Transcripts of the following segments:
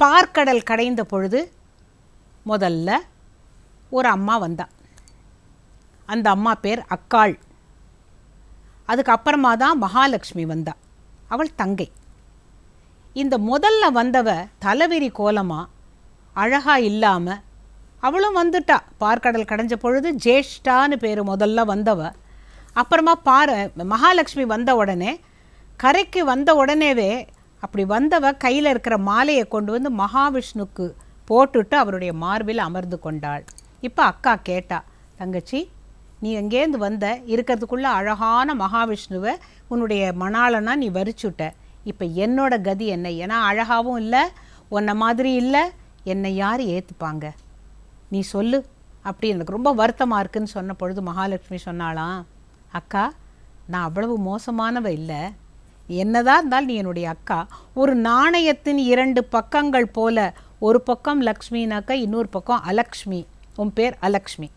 ஸ்பார்க்கடல் கடைந்த பொழுது முதல்ல ஒரு அம்மா வந்தா. அந்த அம்மா பேர் அக்காள். அதுக்கப்புறமா தான் மகாலட்சுமி வந்தா. அவள் தங்கை. இந்த முதல்ல வந்தவ தலைவிரி கோலமாக அழகா இல்லாமல் அவளும் வந்துட்டா. பார்க்கடல் கடைஞ்ச பொழுது ஜேஷ்டான்னு பேர் முதல்ல வந்தவ. அப்புறமா பார மகாலட்சுமி வந்த உடனே கரைக்கு வந்த உடனேவே அப்படி வந்தவ கையில் இருக்கிற மாலையை கொண்டு வந்து மகாவிஷ்ணுக்கு போட்டுட்டு அவருடைய மார்பில் அமர்ந்து கொண்டாள். இப்போ அக்கா கேட்டா தங்கச்சி நீ எங்கேருந்து வந்த? இருக்கிறதுக்குள்ள அழகான மகாவிஷ்ணுவை உன்னுடைய மணாளனா நீ வரிச்சுட்ட. இப்போ என்னோட கதி என்ன? ஏன்னா அழகாகவும் இல்லை உன்னை மாதிரி இல்லை என்னை யார் ஏற்றுப்பாங்க நீ சொல்லு. அப்படி எனக்கு ரொம்ப வருத்தமாக இருக்குன்னு சொன்ன பொழுது மகாலட்சுமி சொன்னாளாம் அக்கா நான் அவ்வளவு மோசமானவ இல்லை. என்னதான் இருந்தால் நீ என்னுடைய அக்கா. ஒரு நாணயத்தின் இரண்டு பக்கங்கள் போல ஒரு பக்கம் லக்ஷ்மினாக்கா இன்னொரு பக்கம் அலக்ஷ்மி. உன் பேர் அலக்ஷ்மி.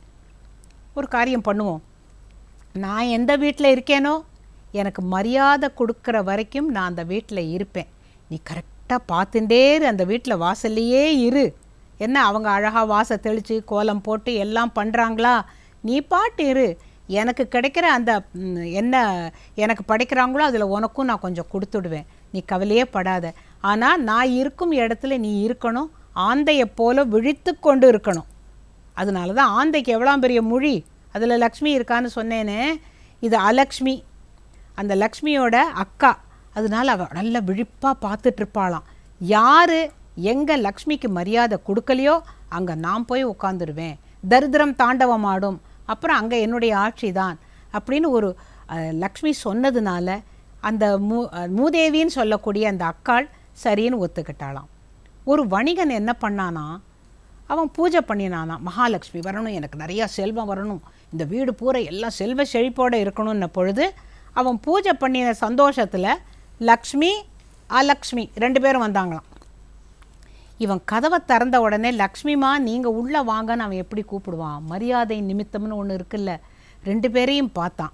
ஒரு காரியம் பண்ணுவோம். நான் எந்த வீட்டில் இருக்கேனோ எனக்கு மரியாதை கொடுக்குற வரைக்கும் நான் அந்த வீட்டில் இருப்பேன். நீ கரெக்டாக பார்த்துட்டே இரு அந்த வீட்டில் வாசல்லையே இரு. என்ன அவங்க அழகாக வாசை தெளித்து கோலம் போட்டு எல்லாம் பண்ணுறாங்களா நீ பாட்டு இரு. எனக்கு கிடைக்கிற அந்த என்ன எனக்கு படைக்கிறாங்களோ அதில் உனக்கும் நான் கொஞ்சம் கொடுத்துடுவேன். நீ கவலையே படாத. ஆனால் நான் இருக்கும் இடத்துல நீ இருக்கணும். ஆந்தையை போல விழித்து கொண்டு இருக்கணும். அதனால தான் ஆந்தைக்கு எவ்வளோ பெரிய மொழி. அதில் லக்ஷ்மி இருக்கான்னு சொன்னேனே. இது அலக்ஷ்மி. அந்த லக்ஷ்மியோட அக்கா. அதனால அவள் நல்ல விழிப்பாக பார்த்துட்ருப்பாளாம் யார் எங்கே லக்ஷ்மிக்கு மரியாதை கொடுக்கலையோ அங்கே நான் போய் உட்காந்துருவேன் தரித்திரம் தாண்டவம் ஆடும் அப்புறம் அங்கே என்னுடைய ஆட்சி தான் அப்படின்னு ஒரு லக்ஷ்மி சொன்னதுனால அந்த மூ மூதேவின்னு சொல்லக்கூடிய அந்த அக்காள் சரின்னு ஒத்துக்கிட்டாளாம். ஒரு வணிகன் என்ன பண்ணானா அவன் பூஜை பண்ணினானா மகாலட்சுமி வரணும் எனக்கு நிறையா செல்வம் வரணும். இந்த வீடு பூரா எல்லாம் செல்வ செழிப்போடு இருக்கணும்ன பொழுது அவன் பூஜை பண்ணின சந்தோஷத்தில் லக்ஷ்மி அலக்ஷ்மி ரெண்டு பேரும் வந்தாங்களாம். இவன் கதவை திறந்த உடனே லக்ஷ்மிமா நீங்கள் உள்ளே வாங்கன்னு அவன் எப்படி கூப்பிடுவான்? மரியாதை நிமித்தம்னு ஒன்று இருக்குல்ல. ரெண்டு பேரையும் பார்த்தான்.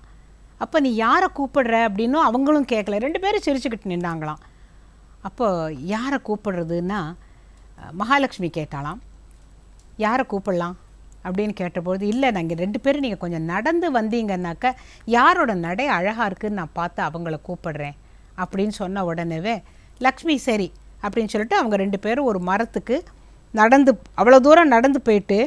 அப்போ நீ யாரை கூப்பிடுற? அப்படின்னும் அவங்களும் கேட்கல ரெண்டு பேரும் சிரிச்சுக்கிட்டு நின்னாங்களாம். அப்போ யாரை கூப்பிடுறதுன்னா மகாலட்சுமி கேட்டாளாம். யாரை கூப்பிடலாம்? அப்படின்னு கேட்டபொழுது இல்லை நாங்கள் ரெண்டு பேரும் நீங்கள் கொஞ்சம் நடந்து வந்தீங்கன்னாக்க யாரோட நடை அழகாக இருக்குதுன்னு நான் பார்த்து அவங்கள கூப்பிடுறேன். அப்படின்னு சொன்ன உடனேவே லக்ஷ்மி சரி அப்படின்னு சொல்லிட்டு அவங்க ரெண்டு பேரும் ஒரு மரத்துக்கு நடந்து அவ்வளோ தூரம் நடந்து போயிட்டு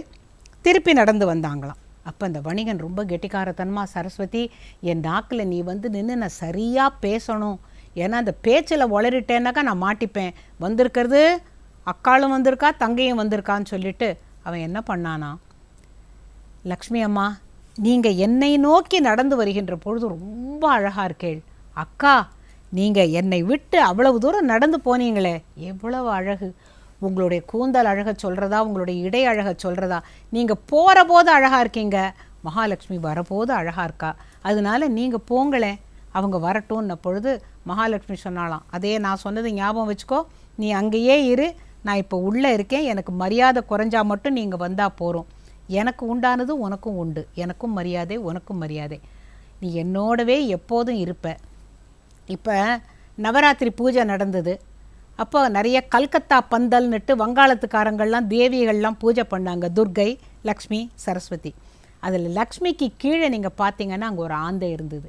திருப்பி நடந்து வந்தாங்களாம். அப்போ அந்த வணிகன் ரொம்ப கெட்டிக்காரத்தனமா சரஸ்வதி என் நாக்கில் நீ வந்து நின்று நான் சரியாக பேசணும். ஏன்னா அந்த பேச்சில் உளறிட்டேன்னாக்கா நான் மாட்டிப்பேன். வந்திருக்கிறது அக்காளும் வந்திருக்கா தங்கையும் வந்திருக்கான்னு சொல்லிட்டு அவன் என்ன பண்ணானா லக்ஷ்மி அம்மா நீங்கள் என்னை நோக்கி நடந்து வருகின்ற பொழுது ரொம்ப அழகாக இருக்கேள். அக்கா நீங்கள் என்னை விட்டு அவ்வளவு தூரம் நடந்து போனீங்களே எவ்வளவு அழகு. உங்களுடைய கூந்தல் அழக சொல்கிறதா உங்களுடைய இடை அழக சொல்கிறதா நீங்கள் போகிற போது அழகாக இருக்கீங்க. மகாலட்சுமி வரபோது அழகாக இருக்கா? அதனால நீங்கள் போங்களேன் அவங்க வரட்டும்ன பொழுது மகாலட்சுமி சொன்னாலாம் அதே நான் சொன்னது ஞாபகம் வச்சுக்கோ. நீ அங்கேயே இரு. நான் இப்போ உள்ளே இருக்கேன். எனக்கு மரியாதை குறைஞ்சா மட்டும் நீங்கள் வந்தால் போகிறோம் எனக்கு உண்டானது உனக்கும் உண்டு. எனக்கும் மரியாதை உனக்கும் மரியாதை. நீ என்னோடவே எப்போதும் இருப்ப. இப்போ நவராத்திரி பூஜை நடந்தது. அப்போ நிறைய கல்கத்தா பந்தல்னுட்டு வங்காளத்துக்காரங்கள்லாம் தேவிகள்லாம் பூஜை பண்ணாங்க. துர்கை லக்ஷ்மி சரஸ்வதி. அதில் லக்ஷ்மிக்கு கீழே நீங்கள் பார்த்தீங்கன்னா அங்கே ஒரு ஆந்தை இருந்தது.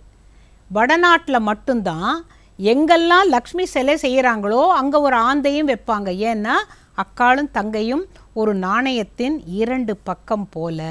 வடநாட்டில் மட்டும்தான் எங்கெல்லாம் லக்ஷ்மி சிலை செய்கிறாங்களோ அங்கே ஒரு ஆந்தையும் வைப்பாங்க. ஏன்னா அக்காளும் தங்கையும் ஒரு நாணயத்தின் இரண்டு பக்கம் போல.